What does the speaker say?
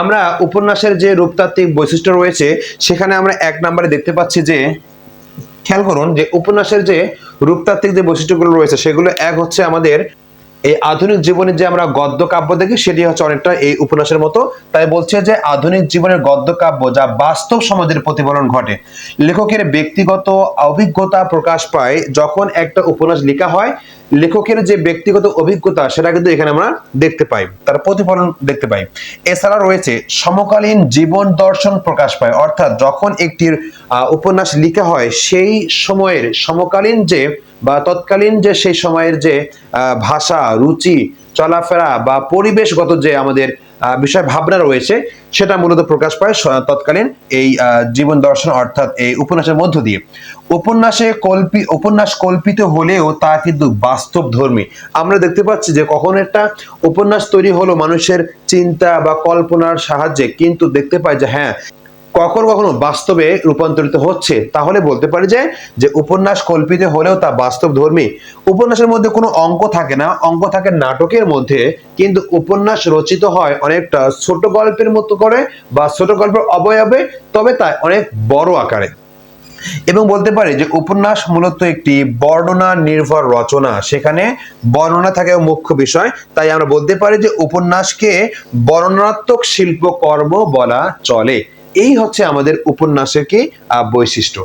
আমরা উপন্যাসের যে রূপতাত্ত্বিক বৈশিষ্ট্য রয়েছে, সেখানে আমরা এক নম্বরে দেখতে পাচ্ছি যে, খেয়াল করুন যে উপন্যাসের যে রূপতাত্ত্বিক যে বৈশিষ্ট্যগুলো রয়েছে, সেগুলো এক হচ্ছে আমাদের এই আধুনিক জীবনে যে আমরা গদ্য কাব্য দেখি, সেটি হচ্ছে অনেকটা এই উপন্যাসের মতো। তাই বলছে যে আধুনিক জীবনের গদ্য কাব্য যা বাস্তব সমাজের প্রতিফলন ঘটে। লেখকের ব্যক্তিগত অভিজ্ঞতা প্রকাশ পায় যখন একটা উপন্যাস লেখা হয়। লেখকের যে ব্যক্তিগত অভিজ্ঞতা, সেটা কিন্তু এখানে আমরা দেখতে পাই, তার প্রতিফলন দেখতে পাই। এছাড়া রয়েছে, সমকালীন জীবন দর্শন প্রকাশ পায়। অর্থাৎ যখন একটির উপন্যাস লেখা হয়, সেই সময়ের সমকালীন যে বা তৎকালীন যে সেই সময়ের যে ভাষা, রুচি, চলাফেরা বা পরিবেশগত যে আমাদের বিষয় ভাবনা রয়েছে, সেটা মূলত প্রকাশ পায় তৎকালীন এই জীবন দর্শন অর্থাৎ এই উপন্যাসের মধ্য দিয়ে। উপন্যাসে কল্পি, উপন্যাস কল্পিত হলেও তা কিন্তু বাস্তব ধর্মী। আমরা দেখতে পাচ্ছি যে কখন একটা উপন্যাস তৈরি হলো মানুষের চিন্তা বা কল্পনার সাহায্যে, কিন্তু দেখতে পাই যে হ্যাঁ কখনো কখনো বাস্তবে রূপান্তরিত হচ্ছে, তাহলে বলতে পারি যে যে উপন্যাস কল্পিত হলেও তা বাস্তব ধর্মী। উপন্যাসের মধ্যে কোনো অঙ্ক থাকে না, অঙ্ক থাকে নাটকের মধ্যে, কিন্তু উপন্যাস রচিত হয় অনেকটা ছোট গল্পের মতো করে বা ছোট গল্পের অবয়বে, তবে তা অনেক বড় আকারে। এবং বলতে পারি যে উপন্যাস মূলত একটি বর্ণনা নির্ভর রচনা, সেখানে বর্ণনা থাকে মুখ্য বিষয়, তাই আমরা বলতে পারি যে উপন্যাসকে বর্ণনাত্মক শিল্পকর্ম বলা চলে। এই হচ্ছে আমাদের উপন্যাসের কি বৈশিষ্ট্য।